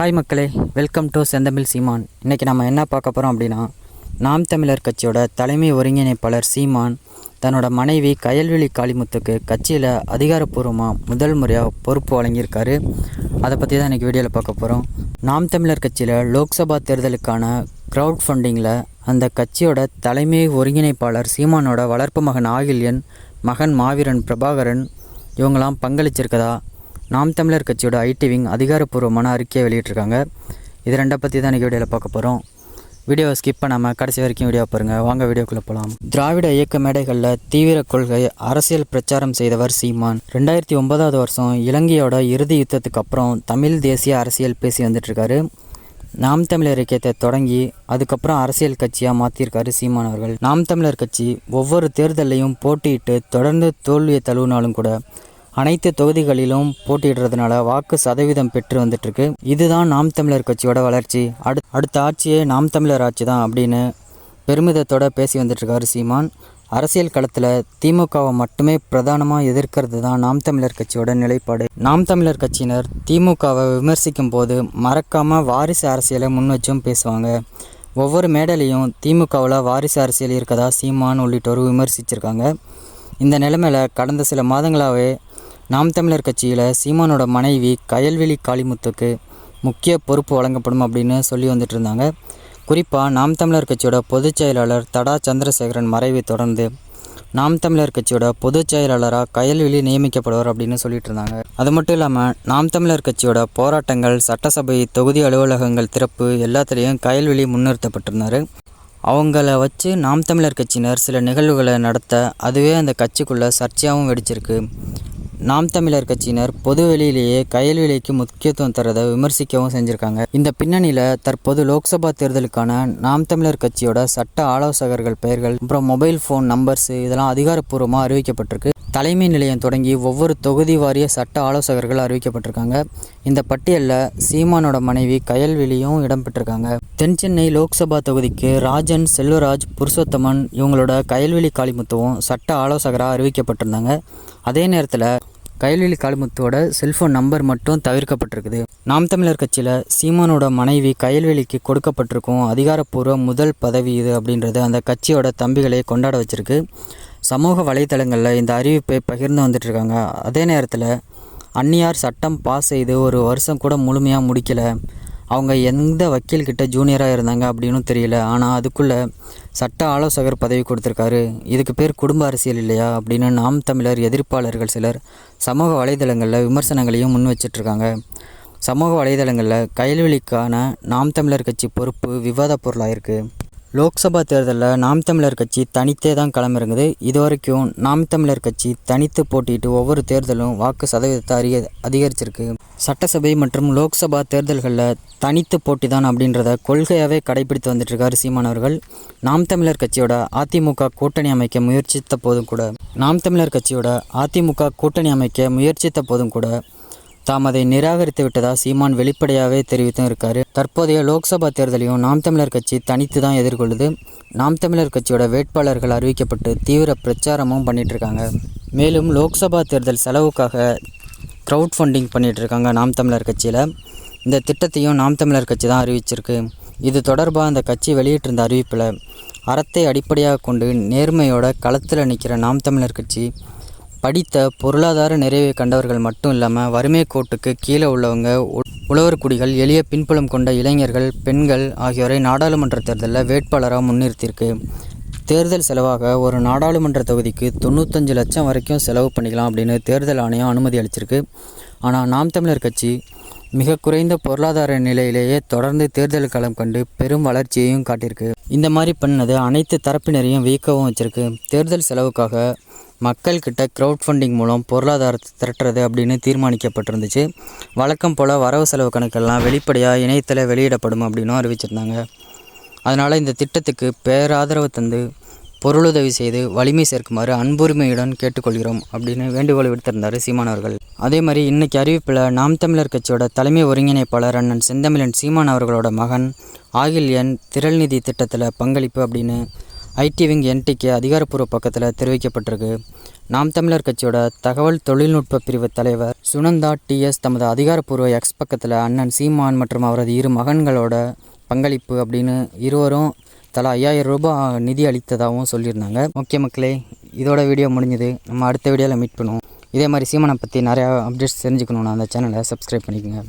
Hi மக்களே welcome to செந்தமிழ் சீமான். இன்றைக்கி நம்ம என்ன பார்க்க போகிறோம் அப்படின்னா நாம் தமிழர் கட்சியோட தலைமை ஒருங்கிணைப்பாளர் சீமான் தன்னோட மனைவி கயல்வெளி காளிமுத்துக்கு கட்சியில் அதிகாரப்பூர்வமாக முதல் முறையாக பொறுப்பு வழங்கியிருக்காரு. அதை பற்றி தான் இன்றைக்கி வீடியோவில் பார்க்க போகிறோம் நாம் தமிழர் கட்சியில் லோக்சபா தேர்தலுக்கான க்ரௌட் ஃபண்டிங்கில் அந்த கட்சியோட தலைமை ஒருங்கிணைப்பாளர் சீமானோட வளர்ப்பு மகன் ஆகில்யன் மகன் மாவீரன் பிரபாகரன் இவங்களாம் பங்களிச்சிருக்கதா? நாம் தமிழர் கட்சியோட ஐடி விங் அதிகாரப்பூர்வமான அறிக்கையை வெளியிட்டிருக்காங்க. இது ரெண்டை பற்றி தான் இன்றைக்கி வீடியோவில் பார்க்க போகிறோம் வீடியோவை ஸ்கிப் பண்ணாமல் கடைசி வரைக்கும் வீடியோ பாருங்கள் வாங்க வீடியோக்குள்ளே போகலாம் திராவிட இயக்க மேடைகளில் தீவிர கொள்கை அரசியல் பிரச்சாரம் செய்தவர் சீமான். ரெண்டாயிரத்தி ஒன்பதாவது வருஷம் இலங்கையோட இறுதி யுத்தத்துக்கு அப்புறம் தமிழ் தேசிய அரசியல் பேசி வந்துட்டுருக்காரு. நாம் தமிழர் இயக்கத்தை தொடங்கி அதுக்கப்புறம் அரசியல் கட்சியாக மாற்றிருக்காரு சீமான் அவர்கள். நாம் தமிழர் கட்சி ஒவ்வொரு தேர்தலையும் போட்டியிட்டு தொடர்ந்து தோல்வியை தழுவினாலும் கூட அனைத்து தொகுதிகளிலும் போட்டியிடுறதுனால வாக்கு சதவீதம் பெற்று வந்துட்டுருக்கு. இதுதான் நாம் தமிழர் கட்சியோட வளர்ச்சி. அடு அடுத்த ஆட்சியே நாம் தமிழர் ஆட்சி தான் அப்படின்னு பெருமிதத்தோட பேசி வந்துட்டுருக்காரு சீமான். அரசியல் களத்தில் திமுகவை மட்டுமே பிரதானமாக எதிர்க்கிறது தான் நாம் தமிழர் கட்சியோட நிலைப்பாடு. நாம் தமிழர் கட்சியினர் திமுகவை விமர்சிக்கும் போது மறக்காமல் வாரிசு அரசியலை முன் வச்சும் பேசுவாங்க. ஒவ்வொரு மேடலையும் திமுகவில் வாரிசு அரசியல் இருக்கதா சீமான் உள்ளிட்டோர் விமர்சிச்சிருக்காங்க. இந்த நிலைமையில் கடந்த சில மாதங்களாகவே நாம் தமிழர் கட்சியில் சீமானோட மனைவி கயல்வெளி காளிமுத்துக்கு முக்கிய பொறுப்பு வழங்கப்படும் அப்படின்னு சொல்லி வந்துட்டு இருந்தாங்க. குறிப்பாக நாம் தமிழர் கட்சியோட பொதுச் செயலாளர் தடா சந்திரசேகரன் மறைவை தொடர்ந்து நாம் தமிழர் கட்சியோட பொதுச் செயலாளராக கயல்வெளி நியமிக்கப்படுவார் அப்படின்னு சொல்லிட்டு இருந்தாங்க. அது மட்டும் இல்லாமல் நாம் தமிழர் கட்சியோட போராட்டங்கள் சட்டசபை தொகுதி அலுவலகங்கள் திறப்பு எல்லாத்துலேயும் கயல்வெளி முன்னிறுத்தப்பட்டிருந்தார். அவங்கள வச்சு நாம் தமிழர் கட்சியினர் சில நிகழ்வுகளை நடத்த அதுவே அந்த கட்சிக்குள்ளே சர்ச்சையாகவும் வெடிச்சிருக்கு. நாம் தமிழர் கட்சியினர் பொது வெளியிலேயே கயல்விலைக்கு முக்கியத்துவம் தரதை விமர்சிக்கவும் செஞ்சுருக்காங்க. இந்த பின்னணியில் தற்போது லோக்சபா தேர்தலுக்கான நாம் தமிழர் கட்சியோட சட்ட ஆலோசகர்கள் பெயர்கள் அப்புறம் மொபைல் ஃபோன் நம்பர்ஸ் இதெல்லாம் அதிகாரப்பூர்வமாக அறிவிக்கப்பட்டிருக்கு. தலைமை நிலையம் தொடங்கி ஒவ்வொரு தொகுதி வாரிய சட்ட ஆலோசகர்கள் அறிவிக்கப்பட்டிருக்காங்க. இந்த பட்டியலில் சீமானோட மனைவி கயல்விழியும் இடம்பெற்றிருக்காங்க தென் சென்னை லோக்சபா தொகுதிக்கு ராஜன் செல்வராஜ் புருஷோத்தமன் இவங்களோட கயல்விழி காளிமுத்துவும் சட்ட ஆலோசகராக அறிவிக்கப்பட்டிருந்தாங்க. அதே நேரத்தில் கைலிலி காளிமுத்துவோட செல்ஃபோன் நம்பர் மட்டும் தவிர்க்கப்பட்டிருக்குது. நாம் தமிழர் கட்சியில் சீமானோட மனைவி கயல்வெளிக்கு கொடுக்கப்பட்டிருக்கும் அதிகாரப்பூர்வ முதல் பதவி இது அப்படின்றது அந்த கட்சியோட தம்பிகளை கொண்டாட வச்சிருக்கு. சமூக வலைத்தளங்களில் இந்த அறிவிப்பை பகிர்ந்து வந்துட்டுருக்காங்க. அதே நேரத்தில் அந்நியார் சட்டம் பாஸ் செய்து ஒரு வருஷம் கூட முழுமையாக முடிக்கலை. அவங்க எந்த வக்கீல்கிட்ட ஜூனியராக இருந்தாங்க அப்படின்னு தெரியல. ஆனால் அதுக்குள்ளே சட்ட ஆலோசகர் பதவி கொடுத்துருக்காரு. இதுக்கு பேர் குடும்ப அரசியல் இல்லையா? அப்படின்னு நாம் தமிழர் எதிர்ப்பாளர்கள் சிலர் சமூக வலைதளங்களில் விமர்சனங்களையும் முன் வச்சிட்ருக்காங்க. சமூக வலைதளங்களில் கைல்வெளிக்கான நாம் தமிழர் கட்சி பொறுப்பு விவாத பொருளாயிருக்கு. லோக்சபா தேர்தலில் நாம் தமிழர் கட்சி தனித்தே தான் களமிறங்குது. இது வரைக்கும் நாம் தமிழர் கட்சி தனித்து போட்டிட்டு ஒவ்வொரு தேர்தலும் வாக்கு சதவீதத்தை அதிக அதிகரிச்சிருக்கு. சட்டசபை மற்றும் லோக்சபா தேர்தல்களில் தனித்து போட்டி தான் அப்படின்றத கொள்கையாகவே கடைபிடித்து வந்துட்டுருக்காரு சீமான் அவர்கள். நாம் தமிழர் கட்சியோட அதிமுக கூட்டணி அமைக்க முயற்சித்த போதும் கூட நாம் தமிழர் கட்சியோட அதிமுக கூட்டணி அமைக்க முயற்சித்த போதும் கூட தாம் அதை நிராகரித்து விட்டதா சீமான் வெளிப்படையாகவே தெரிவித்தும் இருக்கார். தற்போதைய லோக்சபா தேர்தலையும் நாம் தமிழர் கட்சி தனித்து தான் எதிர்கொள்ளுது. நாம் தமிழர் கட்சியோட வேட்பாளர்கள் அறிவிக்கப்பட்டு தீவிர பிரச்சாரமும் பண்ணிட்டு இருக்காங்க மேலும் லோக்சபா தேர்தல் செலவுக்காக க்ரௌட் ஃபண்டிங் பண்ணிட்டு இருக்காங்க நாம் தமிழர் கட்சியில். இந்த திட்டத்தையும் நாம் தமிழர் கட்சி தான் அறிவிச்சிருக்கு. இது தொடர்பாக அந்த கட்சி வெளியிட்டிருந்த அறிவிப்பில் அறத்தை அடிப்படையாக கொண்டு நேர்மையோட களத்தில் நிற்கிற நாம் தமிழர் கட்சி படித்த பொருளாதார நிறைவை கண்டவர்கள் மட்டும் இல்லாமல் வறுமை கோட்டுக்கு கீழே உள்ளவங்க உழவர் குடிகள் எளிய பின்புலம் கொண்ட இளைஞர்கள் பெண்கள் ஆகியோரை நாடாளுமன்ற தேர்தலில் வேட்பாளராக முன்னிறுத்தியிருக்கு. தேர்தல் செலவாக ஒரு நாடாளுமன்ற தொகுதிக்கு தொண்ணூத்தஞ்சு லட்சம் வரைக்கும் செலவு பண்ணிக்கலாம் அப்படின்னு தேர்தல் ஆணையம் அனுமதி அளிச்சிருக்கு. ஆனால் நாம் தமிழர் கட்சி மிக குறைந்த பொருளாதார நிலையிலேயே தொடர்ந்து தேர்தல் களம் கண்டு பெரும் வளர்ச்சியையும் காட்டியிருக்கு. இந்த மாதிரி பண்ணது அனைத்து தரப்பினரையும் வீக்கவும் வச்சிருக்கு. தேர்தல் செலவுக்காக மக்கள்கிட்ட க்ரௌட் ஃபண்டிங் மூலம் பொருளாதாரத்தை திரட்டுறது அப்படின்னு தீர்மானிக்கப்பட்டிருந்துச்சு. வழக்கம் போல் வரவு செலவு கணக்கெல்லாம் வெளிப்படையாக இணையத்தில் வெளியிடப்படும் அப்படின்னும் அறிவிச்சிருந்தாங்க. அதனால் இந்த திட்டத்துக்கு பேராதரவு தந்து பொருளுதவி செய்து வலிமை சேர்க்குமாறு அன்புரிமையுடன் கேட்டுக்கொள்கிறோம் அப்படின்னு வேண்டுகோள் விடுத்திருந்தார் சீமான் அவர்கள். அதே மாதிரி இன்றைக்கி அறிவிப்பில் நாம் தமிழர் கட்சியோட தலைமை ஒருங்கிணைப்பாளர் அண்ணன் செந்தமிழன் சீமான் அவர்களோட மகன் ஆகில்யன் என் திரள்நிதி திட்டத்தில் பங்களிப்பு அப்படின்னு ஐடி விங் என்டிக்கு அதிகாரப்பூர்வ பக்கத்தில் தெரிவிக்கப்பட்டிருக்கு. நாம் தமிழர் கட்சியோட தகவல் தொழில்நுட்ப பிரிவு தலைவர் சுனந்தா டிஎஸ் தமது அதிகாரப்பூர்வ எக்ஸ் பக்கத்தில் அண்ணன் சீமான் மற்றும் அவரது இரு மகன்களோட பங்களிப்பு அப்படின்னு இருவரும் தலா ஐயாயிரம் ரூபாய் நிதி அளித்ததாகவும் சொல்லியிருந்தாங்க. முக்கிய மக்களே இதோட வீடியோ முடிஞ்சது. நம்ம அடுத்த வீடியோவில் மீட் பண்ணுவோம். இதே மாதிரி சீமானை பற்றி நிறையா அப்டேட்ஸ் தெரிஞ்சுக்கணுன்னா அந்த சேனலை சப்ஸ்கிரைப் பண்ணிக்கோங்க.